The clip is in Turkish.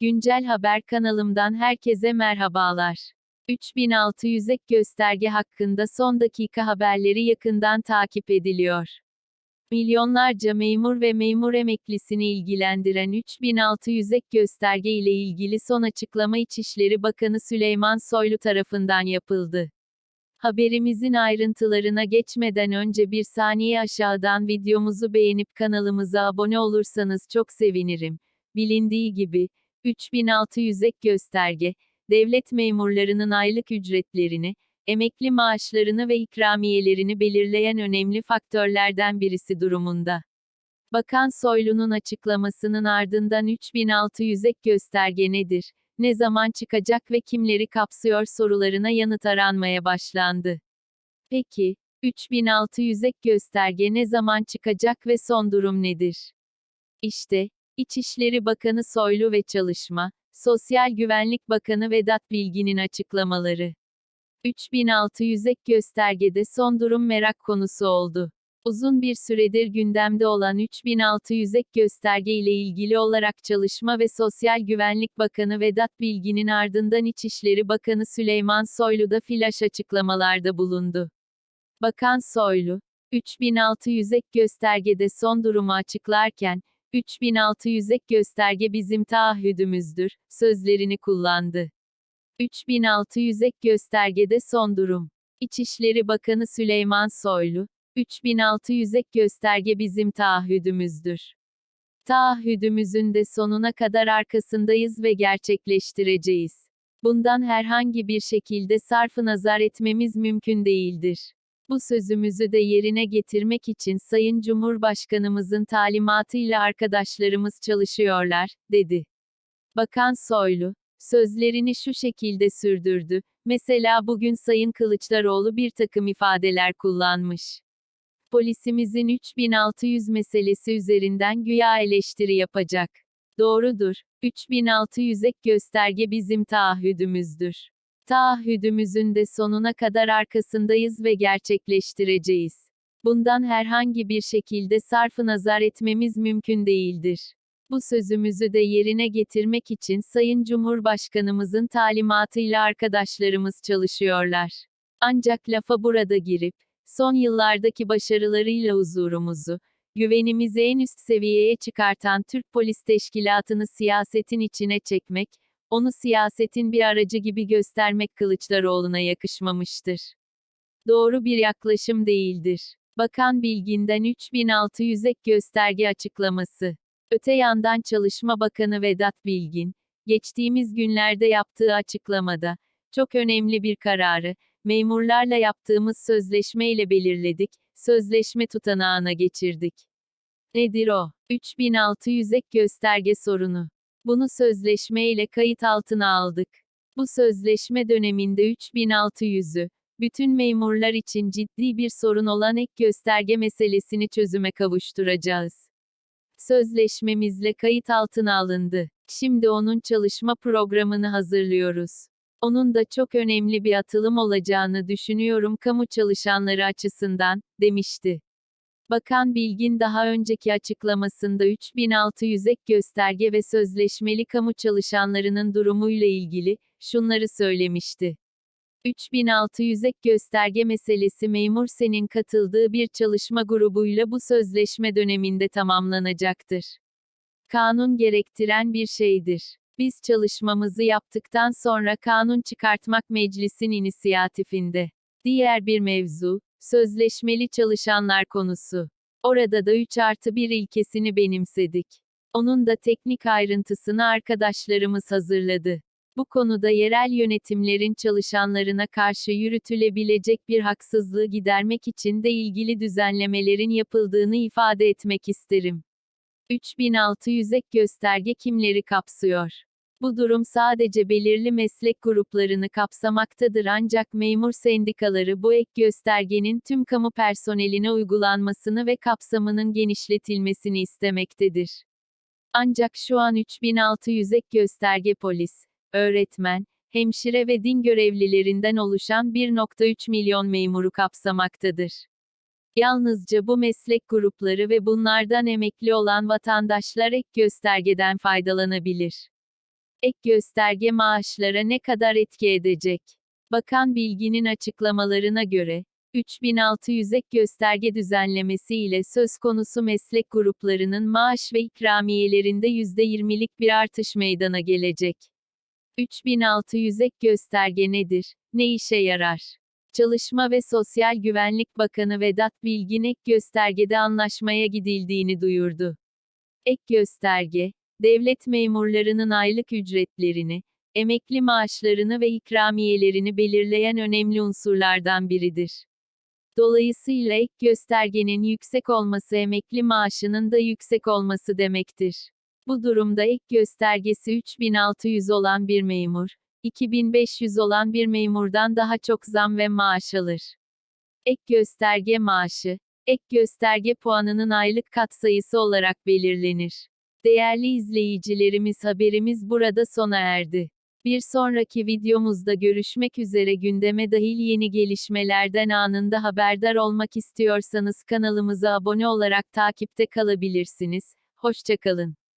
Güncel Haber kanalımdan herkese merhabalar. 3600 ek gösterge hakkında son dakika haberleri yakından takip ediliyor. Milyonlarca memur ve memur emeklisini ilgilendiren 3600 ek gösterge ile ilgili son açıklama İçişleri Bakanı Süleyman Soylu tarafından yapıldı. Haberimizin ayrıntılarına geçmeden önce bir saniye aşağıdan videomuzu beğenip kanalımıza abone olursanız çok sevinirim. Bilindiği gibi, 3600 ek gösterge, devlet memurlarının aylık ücretlerini, emekli maaşlarını ve ikramiyelerini belirleyen önemli faktörlerden birisi durumunda. Bakan Soylu'nun açıklamasının ardından 3600 ek gösterge nedir, ne zaman çıkacak ve kimleri kapsıyor sorularına yanıt aranmaya başlandı. Peki, 3600 ek gösterge ne zaman çıkacak ve son durum nedir? İşte, İçişleri Bakanı Soylu ve Çalışma, Sosyal Güvenlik Bakanı Vedat Bilgin'in açıklamaları. 3600 ek göstergede son durum merak konusu oldu. Uzun bir süredir gündemde olan 3600 ek gösterge ile ilgili olarak Çalışma ve Sosyal Güvenlik Bakanı Vedat Bilgin'in ardından İçişleri Bakanı Süleyman Soylu da flaş açıklamalarda bulundu. Bakan Soylu, 3600 ek göstergede son durumu açıklarken, 3600 ek gösterge bizim taahhüdümüzdür, sözlerini kullandı. 3600 ek göstergede son durum. İçişleri Bakanı Süleyman Soylu, 3600 ek gösterge bizim taahhüdümüzdür. Taahhüdümüzün de sonuna kadar arkasındayız ve gerçekleştireceğiz. Bundan herhangi bir şekilde sarfı nazar etmemiz mümkün değildir. Bu sözümüzü de yerine getirmek için Sayın Cumhurbaşkanımızın talimatıyla arkadaşlarımız çalışıyorlar, dedi. Bakan Soylu, sözlerini şu şekilde sürdürdü. Mesela bugün Sayın Kılıçdaroğlu bir takım ifadeler kullanmış. Polisimizin 3600 meselesi üzerinden güya eleştiri yapacak. Doğrudur. 3600 ek gösterge bizim taahhüdümüzdür. Taahhüdümüzün de sonuna kadar arkasındayız ve gerçekleştireceğiz. Bundan herhangi bir şekilde sarfı nazar etmemiz mümkün değildir. Bu sözümüzü de yerine getirmek için Sayın Cumhurbaşkanımızın talimatıyla arkadaşlarımız çalışıyorlar. Ancak lafa burada girip, son yıllardaki başarılarıyla huzurumuzu, güvenimizi en üst seviyeye çıkartan Türk Polis Teşkilatı'nı siyasetin içine çekmek, onu siyasetin bir aracı gibi göstermek Kılıçdaroğlu'na yakışmamıştır. Doğru bir yaklaşım değildir. Bakan Bilgin'den 3600 ek gösterge açıklaması. Öte yandan Çalışma Bakanı Vedat Bilgin, geçtiğimiz günlerde yaptığı açıklamada, çok önemli bir kararı, memurlarla yaptığımız sözleşmeyle belirledik, sözleşme tutanağına geçirdik. Nedir o? 3600 ek gösterge sorunu. Bunu sözleşme ile kayıt altına aldık. Bu sözleşme döneminde 3600'ü, bütün memurlar için ciddi bir sorun olan ek gösterge meselesini çözüme kavuşturacağız. Sözleşmemizle kayıt altına alındı. Şimdi onun çalışma programını hazırlıyoruz. Onun da çok önemli bir atılım olacağını düşünüyorum kamu çalışanları açısından, demişti. Bakan Bilgin daha önceki açıklamasında 3600 ek gösterge ve sözleşmeli kamu çalışanlarının durumuyla ilgili, şunları söylemişti. 3600 ek gösterge meselesi Memur Sen'in katıldığı bir çalışma grubuyla bu sözleşme döneminde tamamlanacaktır. Kanun gerektiren bir şeydir. Biz çalışmamızı yaptıktan sonra kanun çıkartmak meclisin inisiyatifinde. Diğer bir mevzu, sözleşmeli çalışanlar konusu. Orada da 3 artı 1 ilkesini benimsedik. Onun da teknik ayrıntısını arkadaşlarımız hazırladı. Bu konuda yerel yönetimlerin çalışanlarına karşı yürütülebilecek bir haksızlığı gidermek için de ilgili düzenlemelerin yapıldığını ifade etmek isterim. 3600 ek gösterge kimleri kapsıyor? Bu durum sadece belirli meslek gruplarını kapsamaktadır ancak memur sendikaları bu ek göstergenin tüm kamu personeline uygulanmasını ve kapsamının genişletilmesini istemektedir. Ancak şu an 3600 ek gösterge polis, öğretmen, hemşire ve din görevlilerinden oluşan 1.3 milyon memuru kapsamaktadır. Yalnızca bu meslek grupları ve bunlardan emekli olan vatandaşlar ek göstergeden faydalanabilir. Ek gösterge maaşlara ne kadar etki edecek? Bakan Bilgin'in açıklamalarına göre, 3600 ek gösterge düzenlemesi ile söz konusu meslek gruplarının maaş ve ikramiyelerinde %20'lik bir artış meydana gelecek. 3600 ek gösterge nedir? Ne işe yarar? Çalışma ve Sosyal Güvenlik Bakanı Vedat Bilgin ek göstergede anlaşmaya gidildiğini duyurdu. Ek gösterge, devlet memurlarının aylık ücretlerini, emekli maaşlarını ve ikramiyelerini belirleyen önemli unsurlardan biridir. Dolayısıyla ek göstergenin yüksek olması emekli maaşının da yüksek olması demektir. Bu durumda ek göstergesi 3600 olan bir memur, 2500 olan bir memurdan daha çok zam ve maaş alır. Ek gösterge maaşı, ek gösterge puanının aylık katsayısı olarak belirlenir. Değerli izleyicilerimiz haberimiz burada sona erdi. Bir sonraki videomuzda görüşmek üzere gündeme dahil yeni gelişmelerden anında haberdar olmak istiyorsanız kanalımıza abone olarak takipte kalabilirsiniz. Hoşçakalın.